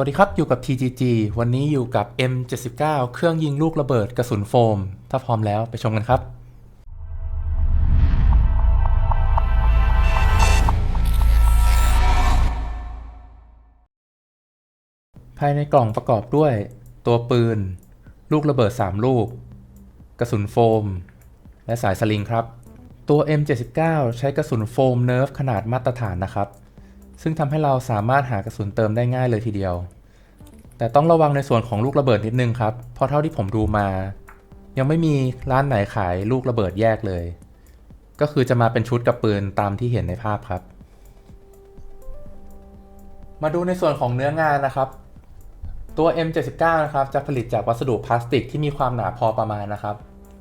วัสดีครับ อยู่กับ TGG วันนี้อยู่กับ M79 เครื่องยิงลูกระเบิดกระสุนโฟม ถ้าพร้อมแล้วไปชมกันครับ ภายในกล่องประกอบด้วย ตัวปืน ลูกระเบิด 3 ลูก กระสุนโฟม และสายสลิงครับ ตัว M79 ใช้กระสุนโฟมเนิร์ฟขนาดมาตรฐานนะครับ ซึ่งทำให้เราสามารถหากระสุนเติมได้ง่ายเลยทีเดียว แต่ต้องระวังในส่วนของลูกระเบิดนิดนึงครับ เพราะเท่าที่ผมดูมา ยังไม่มีร้านไหนขายลูกระเบิดแยกเลย ก็คือจะมาเป็นชุดกับปืนตามที่เห็นในภาพครับ มาดูในส่วนของเนื้องานนะครับ ตัว M79 นะครับจะผลิตจากวัสดุพลาสติกที่มีความหนาพอประมาณนะครับ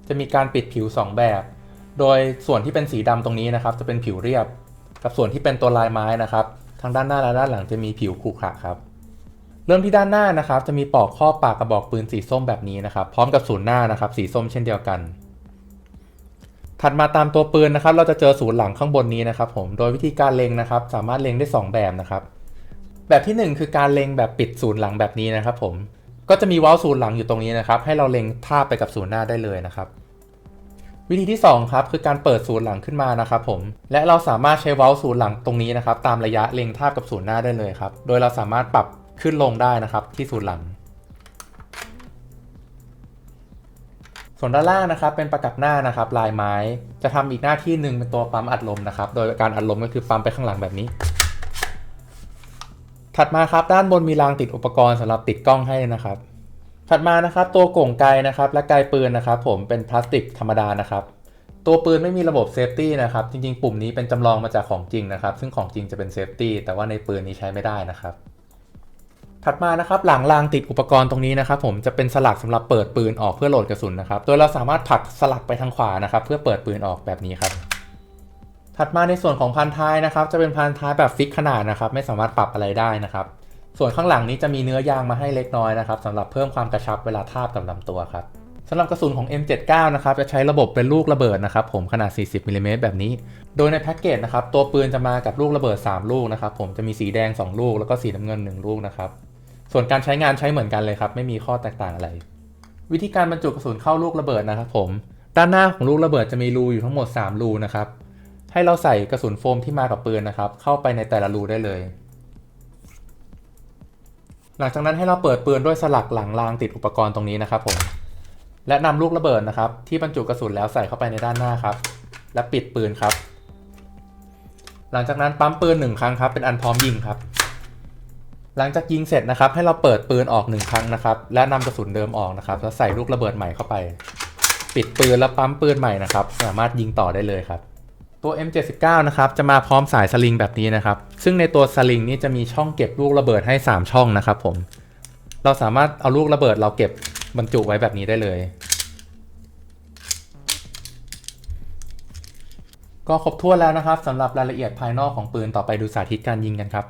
จะมีการปิดผิว 2 แบบ โดยส่วนที่เป็นสีดำตรงนี้นะครับ จะเป็นผิวเรียบ กับส่วนที่เป็นตัวลายไม้นะครับ ทางด้านหน้าและด้านหลังจะมีผิวขรุขระครับ เริ่มที่ด้านหน้านะครับ จะมีปลอกข้อปากกระบอกปืนสีส้มแบบนี้นะครับ พร้อมกับศูนย์หน้านะครับ สีส้มเช่นเดียวกัน ถัดมาตามตัวปืนนะครับ เราจะเจอศูนย์หลังข้างบนนี้นะครับ ผมโดยวิธีการเล็งนะครับ สามารถเล็งได้ 2 แบบนะครับ แบบที่ 1 คือการเล็งแบบปิดศูนย์หลังแบบนี้นะครับ ผมก็จะมีว้าศูนย์หลังอยู่ตรงนี้นะครับ ให้เราเล็งทาบไปกับศูนย์หน้าได้เลยนะครับ วิธีที่2ครับคือการเปิดศูนย์หลังขึ้นมานะครับผมและเราสามารถใช้เว้าศูนย์หลังตรงนี้นะครับตามระยะเล็งทาบกับศูนย์หน้าได้เลยครับโดยเราสามารถปรับขึ้นลงได้นะครับที่ศูนย์หลัง ส่วนด้านล่างนะครับเป็นประกับหน้านะครับลายไม้ จะทำอีกหน้าที่หนึ่งเป็นตัวปั๊มอัดลมนะครับโดยการอัดลมก็คือปั๊มไปข้างหลังแบบนี้ ถัดมาครับด้านบนมีรางติดอุปกรณ์สำหรับติดกล้องให้นะครับ ถัดมานะครับตัวก่งไกนะครับและไกปืนนะครับผมเป็นพลาสติกธรรมดานะครับตัวปืนไม่มีระบบเซฟตี้นะครับจริงๆ ปุ่มนี้เป็นจำลองมาจากของจริงนะครับซึ่งของจริงจะเป็นเซฟตี้แต่ว่าในปืนนี้ใช้ไม่ได้นะครับถัดมานะครับหลังรางติดอุปกรณ์ตรงนี้นะครับผมจะเป็นสลักสำหรับเปิดปืนออกเพื่อโหลดกระสุนนะครับโดยเราสามารถผลักสลักไปทางขวานะครับเพื่อเปิดปืนออกแบบนี้ครับถัดมาในส่วนของพันท้ายนะครับจะเป็นพันท้ายแบบฟิกขนาดนะครับไม่สามารถปรับอะไรได้นะครับ ส่วนข้างหลังนี้จะมีเนื้อยางมาให้เล็กน้อยนะครับสำหรับเพิ่มความกระชับเวลาทาบกับลำตัวครับสำหรับกระสุนของ M79 นะครับจะใช้ระบบเป็นลูกระเบิดนะครับผมขนาด 40มิลลิเมตรแบบนี้ โดยในแพ็กเกจนะครับตัวปืนจะมากับลูกระเบิด 3 ลูกนะครับผมจะมีสีแดง 2 ลูกแล้วก็สีน้ำเงิน 1 ลูกนะครับส่วนการใช้งานใช้เหมือนกันเลยครับไม่มีข้อแตกต่างอะไร วิธีการบรรจุกระสุนเข้าลูกระเบิดนะครับผมด้านหน้าของลูกระเบิดจะมีรูอยู่ทั้งหมด 3 รูนะครับให้เราใส่กระสุนโฟมที่มากับปืนนะครับเข้าไปในแต่ละรูได้เลย หลังจากนั้นให้เราเปิดปืนด้วยสลักหลังรางติดอุปกรณ์ตรงนี้นะครับผม และนำลูกระเบิดนะครับ ที่บรรจุกระสุนแล้วใส่เข้าไปในด้านหน้าครับ และปิดปืนครับ หลังจากนั้นปั๊มปืนหนึ่งครั้งครับเป็นอันพร้อมยิงครับ หลังจากยิงเสร็จนะครับ ให้เราเปิดปืนออกหนึ่งครั้งนะครับ และนำกระสุนเดิมออกนะครับ แล้วใส่ลูกระเบิดใหม่เข้าไป ปิดปืนแล้วปั๊มปืนใหม่นะครับ สามารถยิงต่อได้เลยครับ ตัว M79 นะครับจะมาพร้อมสายสลิงแบบนี้นะครับซึ่งในตัวสลิงนี้จะมีช่องเก็บลูกระเบิดให้ 3 ช่องนะครับผมเราสามารถเอาลูกระเบิดเราเก็บบรรจุไว้แบบนี้ได้เลย ก็ครบถ้วนแล้วนะครับสำหรับรายละเอียดภายนอกของปืนต่อไปดูสาธิตการยิงกันครับ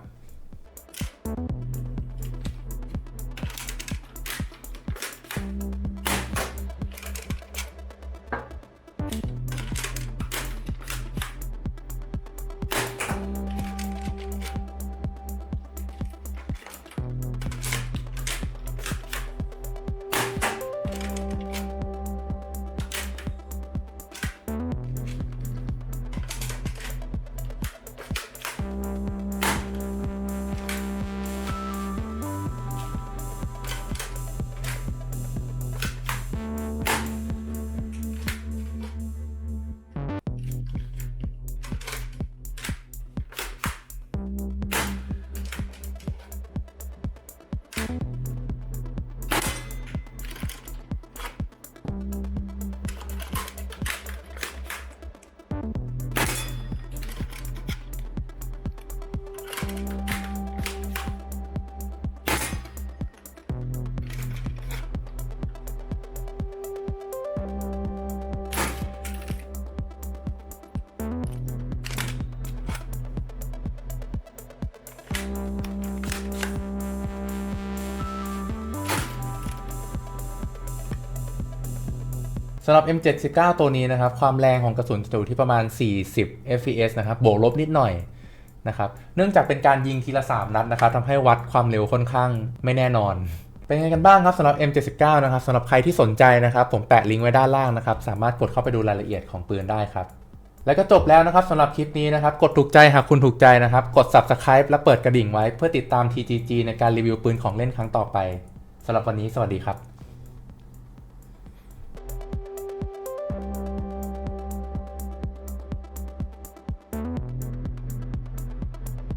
สำหรับ M79 ตัวนี้นะครับ ความแรงของกระสุนจะอยู่ที่ประมาณ 40 fps นะครับ บวกลบนิดหน่อยนะครับ เนื่องจากเป็นการยิงทีละ 3 นัดนะครับทำให้วัดความเร็วค่อนข้างไม่แน่นอน เป็นไงกันบ้างครับสำหรับ M79 นะครับสำหรับใครที่สนใจนะครับ ผมแปะลิงก์ไว้ด้านล่างนะครับ สามารถกดเข้าไปดูรายละเอียดของปืนได้ครับ แล้วก็จบแล้วนะครับสำหรับคลิปนี้นะครับ กดถูกใจหากคุณถูกใจนะครับ กด Subscribe และเปิดกระดิ่งไว้ เพื่อติดตาม TGG ในการรีวิวปืนของเล่นครั้งต่อไปสำหรับวันนี้สวัสดีครับ